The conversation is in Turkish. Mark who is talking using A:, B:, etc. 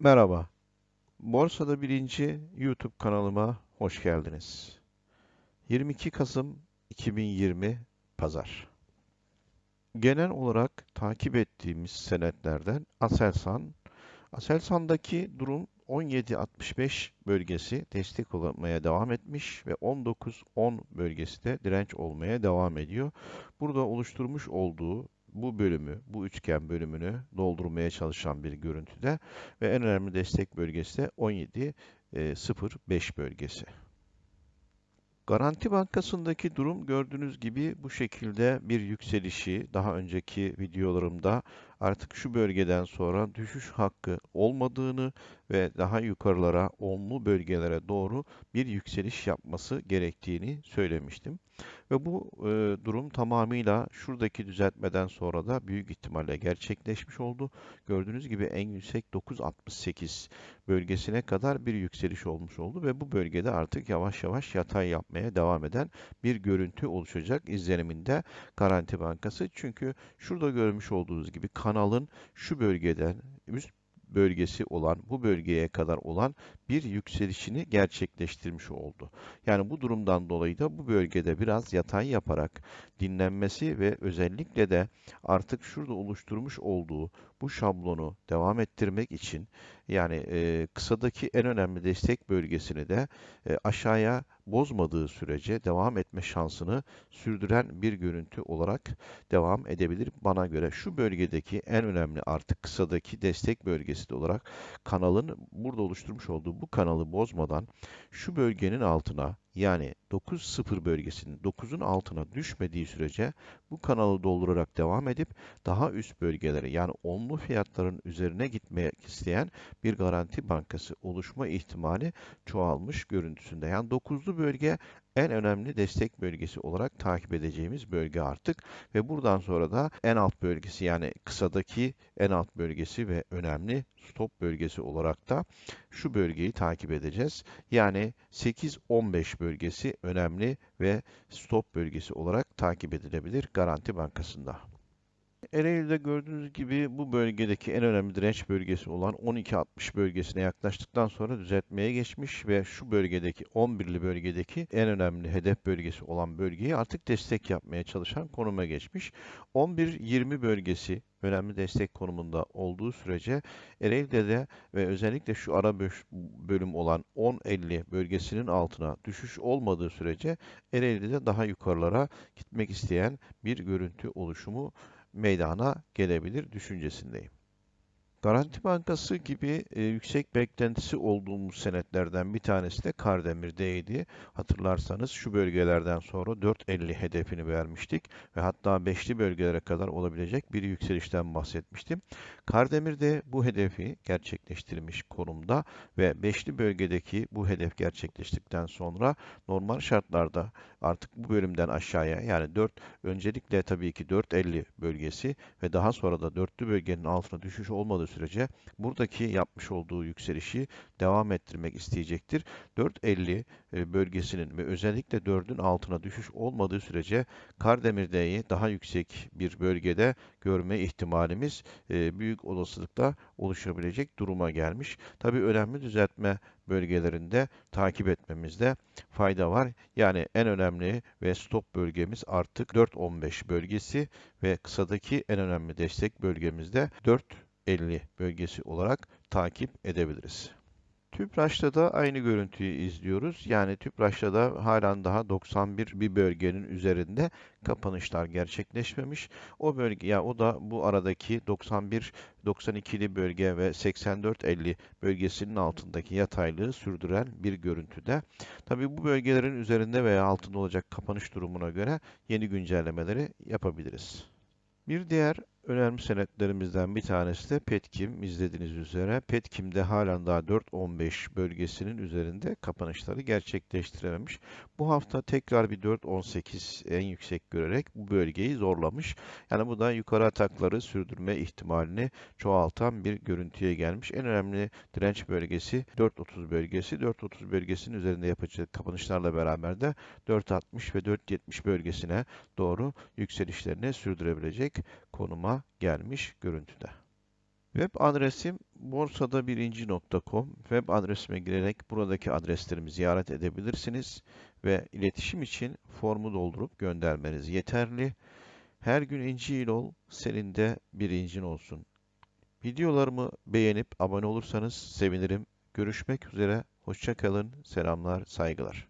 A: Merhaba. Borsada Birinci YouTube kanalıma hoş geldiniz. 22 Kasım 2020 Pazar. Genel olarak takip ettiğimiz senetlerden Aselsan, Aselsan'daki durum 17.65 bölgesi destek olmaya devam etmiş ve 19.10 bölgesi de direnç olmaya devam ediyor. Burada oluşturmuş olduğu bu bölümü, bu üçgen bölümünü doldurmaya çalışan bir görüntüde ve en önemli destek bölgesi de 17.05 bölgesi. Garanti Bankası'ndaki durum gördüğünüz gibi bu şekilde bir yükselişi daha önceki videolarımda artık şu bölgeden sonra düşüş hakkı olmadığını ve daha yukarılara, onlu bölgelere doğru bir yükseliş yapması gerektiğini söylemiştim. Ve bu e, durum tamamıyla şuradaki düzeltmeden sonra da büyük ihtimalle gerçekleşmiş oldu. Gördüğünüz gibi en yüksek 9.68 bölgesine kadar bir yükseliş olmuş oldu ve bu bölgede artık yavaş yavaş yatay yapmaya devam eden bir görüntü oluşacak izleniminde Garanti Bankası. Çünkü şurada görmüş olduğunuz gibi kanalın şu bölgeden üst bölgesi olan, bu bölgeye kadar olan bir yükselişini gerçekleştirmiş oldu. Yani bu durumdan dolayı da bu bölgede biraz yatay yaparak dinlenmesi ve özellikle de artık şurada oluşturmuş olduğu bu şablonu devam ettirmek için yani e, kısadaki en önemli destek bölgesini de e, aşağıya bozmadığı sürece devam etme şansını sürdüren bir görüntü olarak devam edebilir. Bana göre şu bölgedeki en önemli artık kısadaki destek bölgesi de olarak kanalın burada oluşturmuş olduğu bu kanalı bozmadan şu bölgenin altına yani 9.0 bölgesinin 9'un altına düşmediği sürece bu kanalı doldurarak devam edip daha üst bölgelere yani onlu fiyatların üzerine gitmek isteyen bir garanti bankası oluşma ihtimali çoğalmış görüntüsünde. Yani 9'lu bölge en önemli destek bölgesi olarak takip edeceğimiz bölge artık ve buradan sonra da en alt bölgesi yani kısadaki en alt bölgesi ve önemli stop bölgesi olarak da şu bölgeyi takip edeceğiz. Yani 8-15 bölgesi önemli ve stop bölgesi olarak takip edilebilir Garanti Bankası'nda. Ereğli'de gördüğünüz gibi bu bölgedeki en önemli direnç bölgesi olan 12.60 bölgesine yaklaştıktan sonra düzeltmeye geçmiş ve şu bölgedeki 11'li bölgedeki en önemli hedef bölgesi olan bölgeyi artık destek yapmaya çalışan konuma geçmiş. 11-20 bölgesi önemli destek konumunda olduğu sürece Ereğli'de de ve özellikle şu ara bölüm olan 10.50 bölgesinin altına düşüş olmadığı sürece Ereğli'de daha yukarılara gitmek isteyen bir görüntü oluşumu meydana gelebilir düşüncesindeyim. Garanti Bankası gibi e, yüksek beklentisi olduğumuz senetlerden bir tanesi de Kardemir'deydi. Hatırlarsanız şu bölgelerden sonra 4.50 hedefini vermiştik ve hatta 5'li bölgelere kadar olabilecek bir yükselişten bahsetmiştim. Kardemir de bu hedefi gerçekleştirmiş konumda ve 5'li bölgedeki bu hedef gerçekleştikten sonra normal şartlarda artık bu bölümden aşağıya yani 4 öncelikle tabii ki 4.50 bölgesi ve daha sonra da 4'lü bölgenin altına düşüş olmadığı sürece buradaki yapmış olduğu yükselişi devam ettirmek isteyecektir. 4.50 e, bölgesinin ve özellikle 4'ün altına düşüş olmadığı sürece Kardemir'deyi daha yüksek bir bölgede görme ihtimalimiz e, büyük olasılıkla oluşabilecek duruma gelmiş. Tabii önemli düzeltme bölgelerinde takip etmemizde fayda var. Yani en önemli ve stop bölgemiz artık 4.15 bölgesi ve kısadaki en önemli destek bölgemizde 4.50 bölgesi olarak takip edebiliriz. Tüpraş'ta da aynı görüntüyü izliyoruz. Yani Tüpraş'ta da halen daha 91 bir bölgenin üzerinde kapanışlar gerçekleşmemiş. O bölge ya o da bu aradaki 91 92'li bölge ve 84-50 bölgesinin altındaki yataylığı sürdüren bir görüntüde. Tabii bu bölgelerin üzerinde veya altında olacak kapanış durumuna göre yeni güncellemeleri yapabiliriz. Bir diğer önemli senetlerimizden bir tanesi de Petkim izlediğiniz üzere. Petkim'de halen daha 4.15 bölgesinin üzerinde kapanışları gerçekleştirememiş. Bu hafta tekrar bir 4.18 en yüksek görerek bu bölgeyi zorlamış. Yani bu da yukarı atakları sürdürme ihtimalini çoğaltan bir görüntüye gelmiş. En önemli direnç bölgesi 4.30 bölgesi. 4.30 bölgesinin üzerinde yapacak kapanışlarla beraber de 4.60 ve 4.70 bölgesine doğru yükselişlerini sürdürebilecek konuma gelmiş görüntüde. Web adresim borsadabirinci.com. Web adresime girerek buradaki adreslerimi ziyaret edebilirsiniz ve iletişim için formu doldurup göndermeniz yeterli. Her gün inci ol, senin de birincin olsun. Videolarımı beğenip abone olursanız sevinirim. Görüşmek üzere, hoşça kalın, selamlar, saygılar.